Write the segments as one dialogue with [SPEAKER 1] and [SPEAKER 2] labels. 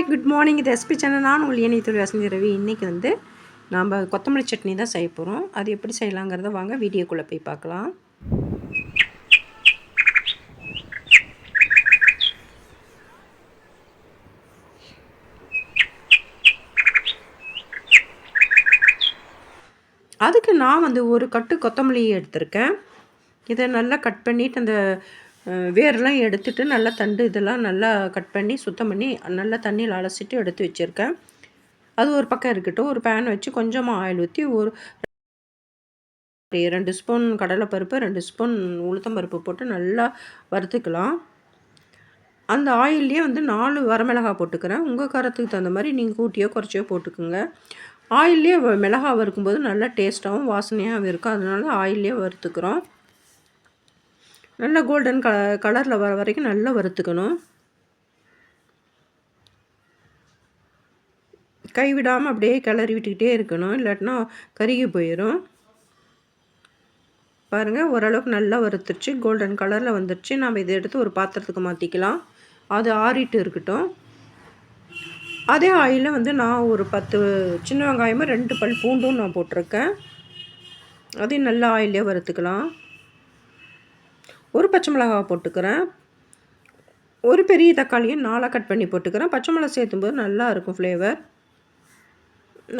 [SPEAKER 1] Hi good morning இது SP channel நான் உங்கள் இணைய தொழில் வசந்தி ரவி. இன்றைக்கி வந்து நாம் கொத்தமல்லி சட்னி தான் செய்ய போகிறோம் அது எப்படி செய்யலாங்கிறத வாங்க வீடியோக்குள்ளே போய் பார்க்கலாம். அதுக்கு நான் வந்து ஒரு கட்டு கொத்தமல்லி எடுத்திருக்கேன். இதை நல்லா கட் பண்ணிவிட்டு அந்த வேர்லாம் எடுத்துட்டு நல்லா தண்டு இதெல்லாம் நல்லா கட் பண்ணி சுத்தம் பண்ணி நல்லா தண்ணியில் அலசிட்டு எடுத்து வச்சுருக்கேன். அது ஒரு பக்கம் இருக்கட்டும். ஒரு பேன் வச்சு கொஞ்சமாக ஆயில் ஊற்றி ஒரு ரெண்டு ஸ்பூன் கடலைப்பருப்பு ரெண்டு ஸ்பூன் உளுத்தம்பருப்பு போட்டு நல்லா வறுத்துக்கலாம். அந்த ஆயில்லையே வந்து நாலு வரமிளகா போட்டுக்கிறேன். உங்கள் காரத்துக்கு தகுந்த மாதிரி நீங்கள் கூட்டியோ குறைச்சியோ போட்டுக்குங்க. ஆயில்லையே மிளகா வறுக்கும்போது நல்லா டேஸ்ட்டாகவும் வாசனையாகவும் இருக்கும். அதனால ஆயில்லையே வறுத்துக்கிறோம். நல்லா கோல்டன் க கலரில் வர வரைக்கும் நல்லா வறுத்துக்கணும். கைவிடாமல் அப்படியே கிளறி விட்டுக்கிட்டே இருக்கணும். இல்லாட்டினா கருகி போயிடும் பாருங்கள் ஓரளவுக்கு நல்லா வறுத்துருச்சு. கோல்டன் கலரில் வந்துருச்சு. நம்ம இதை எடுத்து ஒரு பாத்திரத்துக்கு மாற்றிக்கலாம் அது ஆறிட்டு இருக்கட்டும். அதே ஆயிலில் வந்து நான் ஒரு பத்து சின்ன வெங்காயமும் ரெண்டு பல் பூண்டும் நான் போட்டிருக்கேன். அதையும் நல்லா ஆயிலே வறுத்துக்கலாம். ஒரு பச்சை மிளகாய் போட்டுக்கிறேன். ஒரு பெரிய தக்காளியை நாலாக கட் பண்ணி போட்டுக்கிறேன். பச்சை மிளகா சேர்த்தும்போது நல்லா இருக்கும் ஃப்ளேவர்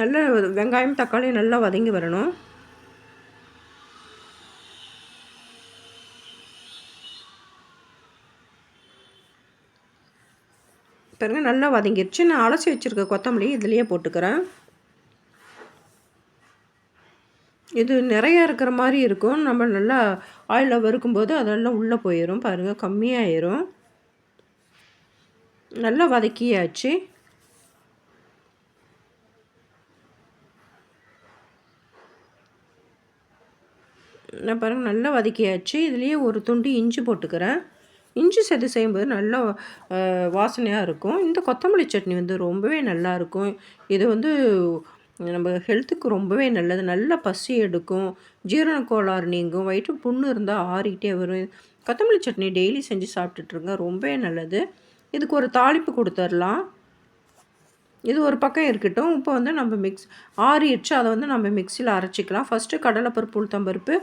[SPEAKER 1] நல்ல வெங்காயம் தக்காளியும் நல்லா வதங்கி வரணும். பாருங்கள் நல்லா வதங்கிடுச்சு நான் அலசி வச்சுருக்க கொத்தமல்லி இதுலேயே போட்டுக்கிறேன். இது நிறையா இருக்கிற மாதிரி இருக்கும். நம்ம நல்லா ஆயிலில் வறுக்கும்போது அதெல்லாம் உள்ளே போயிடும் பாருங்கள் கம்மியாயிரும். நல்லா வதக்கியாச்சு. நான் பாருங்கள் நல்லா வதக்கியாச்சு. இதுலேயே ஒரு துண்டு இஞ்சி போட்டுக்கிறேன். இஞ்சி சேர்த்து செய்யும்போது நல்லா வாசனையாக இருக்கும். இந்த கொத்தமல்லி சட்னி வந்து ரொம்பவே நல்லாயிருக்கும் இது வந்து நம்ம ஹெல்த்துக்கு ரொம்பவே நல்லது. நல்லா பசி எடுக்கும் ஜீரண கோளாறு நீங்கும் வயிற்று புண்ணு இருந்தால் ஆறிக்கிட்டே வரும். கொத்தமல்லி சட்னி டெய்லி செஞ்சு சாப்பிட்டுட்ருங்க ரொம்பவே நல்லது. இதுக்கு ஒரு தாளிப்பு கொடுத்துர்லாம். இது ஒரு பக்கம் இருக்கட்டும். இப்போ வந்து நம்ம மிக்ஸ் ஆறிடுச்சு அதை வந்து நம்ம மிக்சியில் அரைச்சிக்கலாம். ஃபஸ்ட்டு கடலைப்பருப்பு உளுத்தம்பருப்பு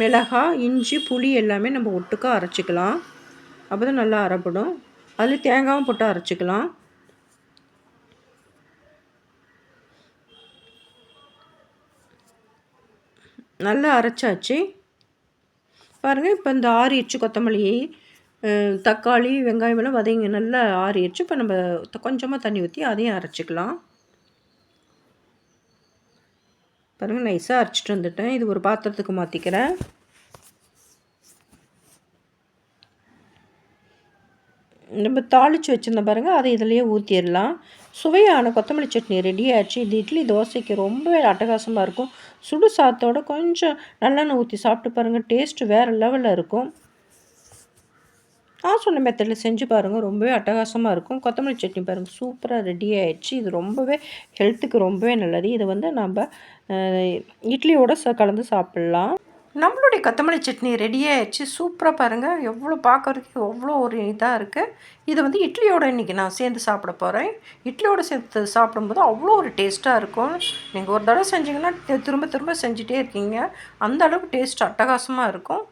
[SPEAKER 1] மிளகாய் இஞ்சி புளி எல்லாமே நம்ம ஒட்டுக்காக அரைச்சிக்கலாம். அப்போ தான் நல்லா அரைப்படும். அதில் தேங்காயும் போட்டு அரைச்சிக்கலாம். நல்லா அரைச்சாச்சு. பாருங்கள் இப்போ இந்த ஆறிடுச்சு கொத்தமல்லி தக்காளி வெங்காயம் எல்லாம் வதங்கி நல்லா ஆறிடுச்சு. இப்போ நம்ம கொஞ்சமாக தண்ணி ஊற்றி அதையும் அரைச்சிக்கலாம். பாருங்கள் நைஸாக அரைச்சிட்டு வந்துட்டேன். இது ஒரு பாத்திரத்துக்கு மாற்றிக்கிறேன் நம்ம தாளித்து வச்சுருந்த பாருங்கள் அதை இதிலையே ஊற்றிடலாம் சுவையான கொத்தமல்லி சட்னி ரெடி ஆச்சு இது இட்லி தோசைக்கு ரொம்பவே அட்டகாசமாக இருக்கும். சுடு சாத்தோடு கொஞ்சம் நல்லெண்ணெய் ஊற்றி சாப்பிட்டு பாருங்கள் டேஸ்ட்டு வேறு லெவலில் இருக்கும். நான் சொன்ன மெத்தடில் செஞ்சு பாருங்கள் ரொம்பவே அட்டகாசமாக இருக்கும். கொத்தமல்லி சட்னி பாருங்கள் சூப்பராக ரெடி ஆகிடுச்சு இது ரொம்பவே ஹெல்த்துக்கு ரொம்பவே நல்லது. இதை வந்து நம்ம இட்லியோடு கலந்து சாப்பிட்லாம். நம்மளுடைய கொத்தமல்லி சட்னி ரெடி ஆயிடுச்சு. சூப்பராக பாருங்கள் எவ்வளோ பார்க்குறதுக்கு எவ்வளோ ஒரு இதாக இருக்குது இதை வந்து இட்லியோட இன்றைக்கி நான் சேர்ந்து சாப்பிட போகிறேன் இட்லியோடு சேர்த்து சாப்பிடும்போது அவ்வளோ ஒரு டேஸ்ட்டாக இருக்கும். நீங்கள் ஒரு தடவை செஞ்சிங்கன்னா திரும்ப திரும்ப செஞ்சுட்டே இருக்கீங்க. அந்த அளவுக்கு டேஸ்ட் அட்டகாசமாக இருக்கும்.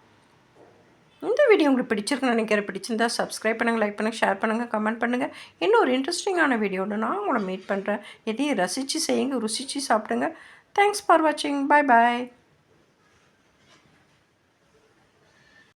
[SPEAKER 1] இந்த வீடியோ உங்களுக்கு பிடிச்சிருக்குன்னு நினைக்கிறேன். பிடிச்சிருந்தா சப்ஸ்கிரைப் பண்ணுங்கள் லைக் பண்ணுங்கள் ஷேர் பண்ணுங்கள் கமெண்ட் பண்ணுங்கள் இன்னும் ஒரு இன்ட்ரெஸ்டிங்கான வீடியோவில் நான் உங்களை மீட் பண்ணுறேன் எதையும் ரசித்து செய்யுங்க ருசித்து சாப்பிடுங்க. தேங்க்ஸ் ஃபார் வாட்சிங் பாய் பாய்